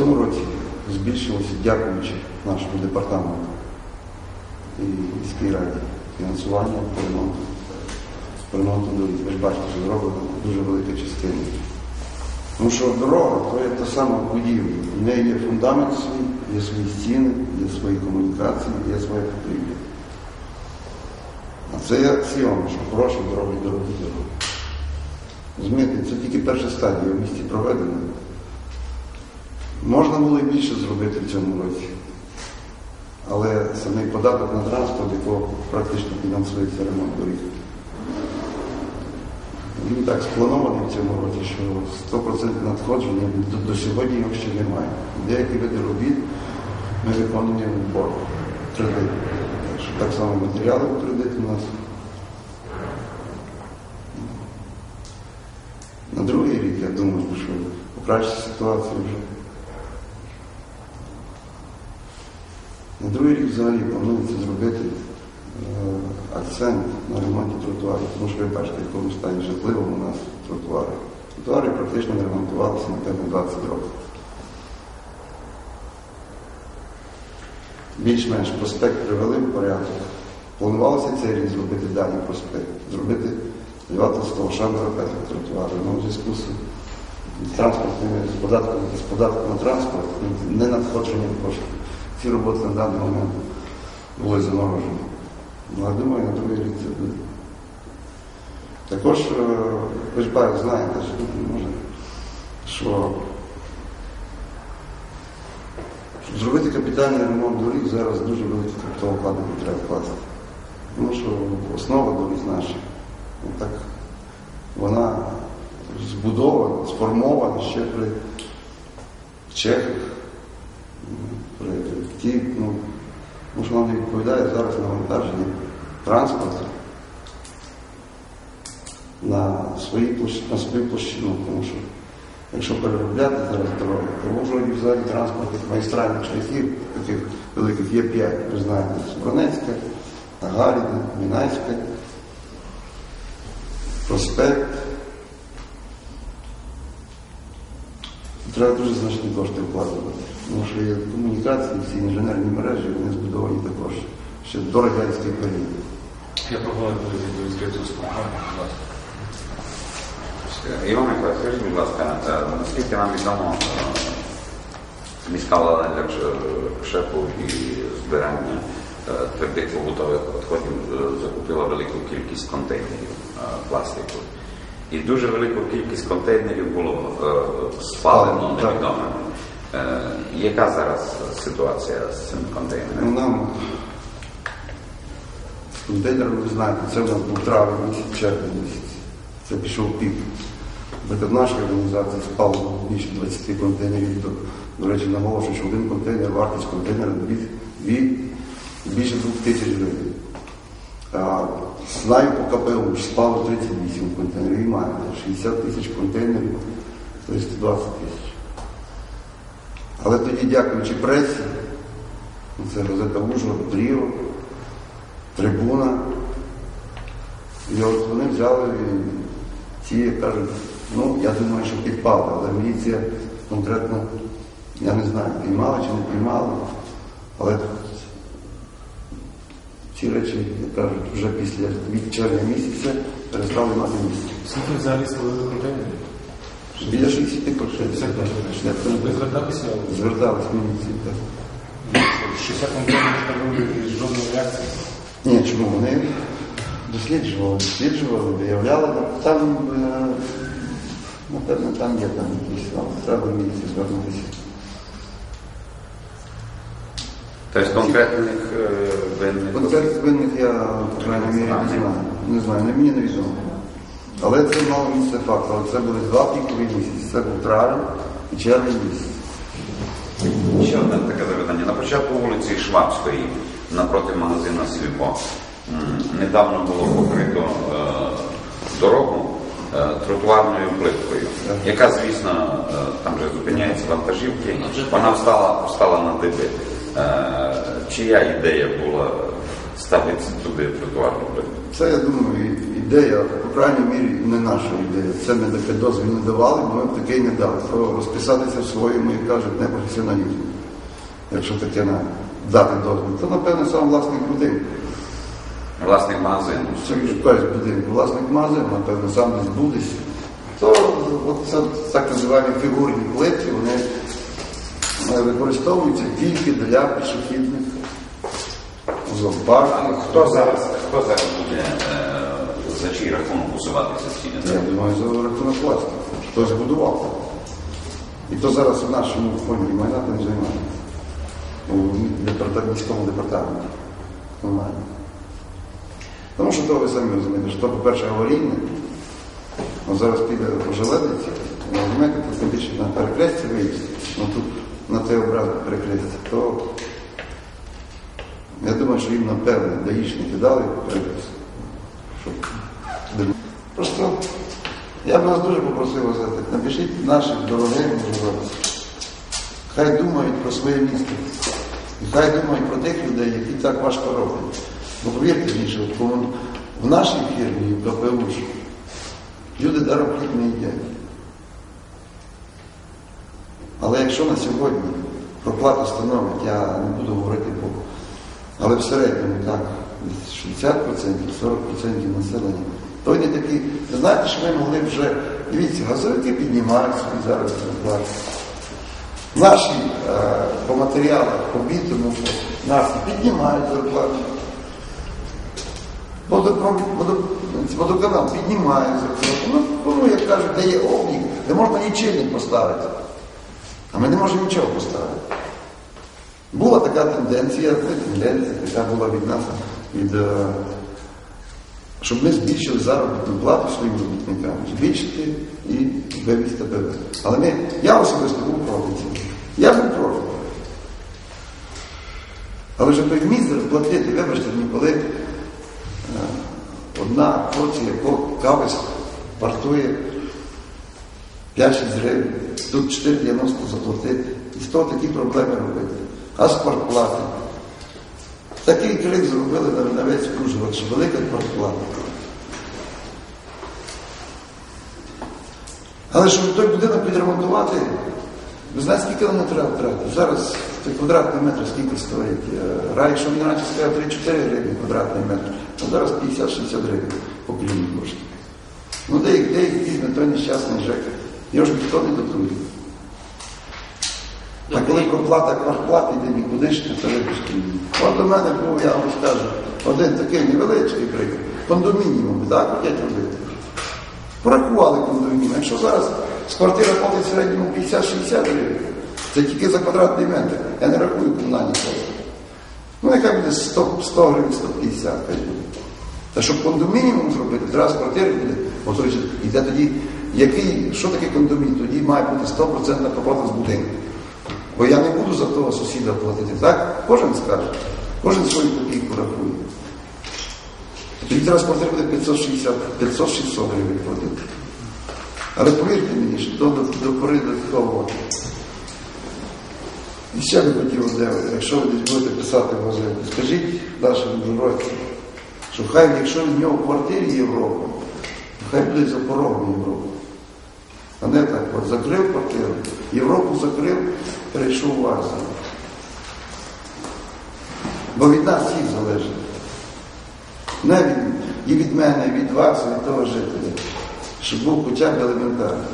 цьому році збільшилося, дякуючи нашому департаменту і міській раді фінансування по ремонту, по ремонту доріг. Ви ж бачите, що зроблено дуже велика частина. Тому що дорога то є та сама будівля. В неї є фундамент свій, є свої стіни, є свої комунікації, є своє покрівля. А це є аксіома, що хороші дороги, дорогі дороги. Розумієте, це тільки перша стадія в місті проведена. Можна було і більше зробити в цьому році. Але самий податок на транспорт, якого практично фінансується ремонт доріг. Він так спланований в цьому році, що 100% надходження до, до сьогодні його ще немає. Деякі види робіт ми виконуємо в борг кредит. Так так само матеріали в кредит у нас. На другий рік, я думаю, що покращиться ситуація вже. Другий рік взагалі планується зробити е, акцент на ремонті тротуарів, тому що ви бачите, в якому стані жахливому у нас тротуари. Тротуари практично не ремонтувалися, напевно, 20 років. Більш-менш проспект привели в порядок. Планувалося цей рік зробити далі проспект, зробити Льва Толстого, Шандора Петра. Ну, в зв'язку з транспортними з податком, з податком на транспорт, не надходженням коштів. Ці роботи на даний момент були заморожені. Ну, я думаю, на другий рік це буде. Також, е, ви ж бачите, знаєте, може, що щоб зробити капітальний ремонт доріг, зараз дуже великі криптовклади треба вкласти. Тому що основа доріг наша, ну, так, вона збудована, сформована ще при чехах, ті, ну, тому що вона не відповідає зараз навантаження транспорту на свої площ- на свою площину, тому що якщо переробляти зараз дороги, то в Ужгороді взагалі транспортних магістральних шляхів, таких великих є п'ять, ви знаєте, Бронецька, Гагаріна, Мінайська, проспект. Треба дуже значні кошти вкладувати. Тому що є комунікації, всі інженерні мережі, вони збудовані також ще до радянських період. Я пропоную до спілкування. Іван Миколаївич, скажіть, будь ласка, е, наскільки нам відомо, е, міська влада для шепу і збирання е, твердих побутових відходів закупила велику кількість контейнерів пластику. І дуже велику кількість контейнерів було е, спалено Так. невідомими. Е, Яка зараз ситуація з цим Ну, контейнером? нам контейнер, ви знаєте, це в нас був травень місяць, червень місяць. Це пішов пік. В нашій організації спало більше 20 контейнерів. До, до речі, наголошую, що один контейнер, вартість контейнера від, від більше 2 тисяч гривень. А, знаю по КПУ, спало 38 контейнерів і маємо 60 тисяч контейнерів, тобто 120 тисяч. Але тоді, дякуючи пресі, це газета Ужгород, Тріо, Трибуна. І от вони взяли і ті, як кажуть, ну, я думаю, що підпали, але міліція конкретно, я не знаю, піймала чи не піймала, але ці речі, як кажуть, вже після від червня місяця перестали мати місце. Скільки взагалі спалили контейнерів? Біля 60 пошли. 60 Ви зверталися? Звертались в міліцію. так. 60 контейнерів спалили і жодної реакції. Ні, чому вони досліджували, досліджували, виявляли, там, е, напевно, там є там якісь, там, треба в міліцію звернутися. Тобто конкретних е, винних Концерт винних я, мірі, не знаю. Не знаю, не мені не відомо. Але це мало місце факт. Але це були два пікові місяці. Це був травень і червень місяць. Ще одне таке запитання. На початку вулиці Швабської, напроти магазину Сільпо, недавно було покрито е, дорогу е, тротуарною плиткою, яка, звісно, е, там же зупиняються вантажівки, вона встала, встала на диби. Чия ідея була ставити туди тротуарну плитку? Це, я думаю, ідея, по крайній мірі, не нашої людей. Це ми таке дозвіл не давали, бо ми таке не дали. То розписатися в своєму, як кажуть, непрофесіоналізмі. Якщо таке на дати дозвіл, то напевне сам власник будинку. Власник магазину. Це кажуть будинку, власник магазину, напевно, сам був десь. То от це так називаємо фігурні плитки, вони використовуються тільки для пішохідних зоопарків. Хто зараз, хто зараз буде е, за чий рахунок усувати ці стіни? Я думаю, за рахунок власних. Хтось будував. І то зараз в нашому фонді майна тим займає. У міському департаменті. Немає. Тому що то ви самі розумієте, що то, по-перше, аварійне. Зараз піде по железниці, розумієте, тут більше на перекресті виїзд, ну тут на цей образ перекрестя, то я думаю, що їм напевне даїшники дали перекрест. Просто я б вас дуже попросив вас, напишіть нашим дорогим можливостям. Хай думають про своє місто. І хай думають про тих людей, які так важко роблять. Бо повірте мені, що в нашій фірмі, в КПУ, люди даром хліб не їдять. Але якщо на сьогодні проплата становить, я не буду говорити по, але в середньому так, 60%, 40% населення, то не такі. Знаєте, що ми могли вже, дивіться, газовики піднімають собі зараз зарплату. Наші е, по матеріалах, по бітуму, нас піднімають зарплату. Водопровід, водоканал піднімає зарплату. Ну, кому, як кажуть, де є облік, де можна лічильник поставити. А ми не можемо нічого поставити. Була така тенденція, тенденція, яка була від нас, від, е, щоб ми збільшили заробітну плату своїм робітникам, збільшити і вивести ПВ. Але ми, я особисто був проти цього. Я був проти. Але вже той мізер платити, вибачте мені, коли е, одна порція кави вартує 5-6 гривень, тут 4,90 заплатити. І того такі проблеми робити. А спортплати. Такий крик зробили на, весь Ужгород, велика спортплата. Але щоб той будинок підремонтувати, ви знаєте, скільки нам треба втратити? Зараз той квадратний метр скільки стоїть? Рай, що він раніше стояв 3-4 гривні квадратний метр, а зараз 50-60 гривень по кліні коштує. Ну де їх, візьме той нещасний ЖЕК? Його ж ніхто не дотує. А коли проплата квартплати йде нікуди ж то вибачте. От до мене був, я вам скажу, один такий невеличкий приклад. Кондомініум, так, хотять робити. Порахували кондомініум. Якщо зараз з квартира платить в середньому 50-60 гривень, це тільки за квадратний метр. Я не рахую комунальні кошти. Ну, яка буде 100, 100 гривень, 150 хай буде. Та щоб кондомініум зробити, треба з квартири буде. От, до речі, йде тоді, який, що таке кондоміній? Тоді має бути 100% проплата з будинку. Бо я не буду за того сусіда платити. Так? Кожен скаже. Кожен свою копійку рахує. Тоді зараз квартира буде 560, 500-600 гривень платити. Але повірте мені, що до, до, до пори до того. І ще би хотів, якщо ви десь будете писати в газеті, скажіть нашим журойцям, що хай, якщо в нього в квартирі Європа, хай буде за порогом Європи. А не так, от закрив квартиру, Європу закрив, перейшов в Азію. Бо від нас всіх залежить. Не від, і від мене, і від вас, і від того жителя. Щоб був хоча б елементарний.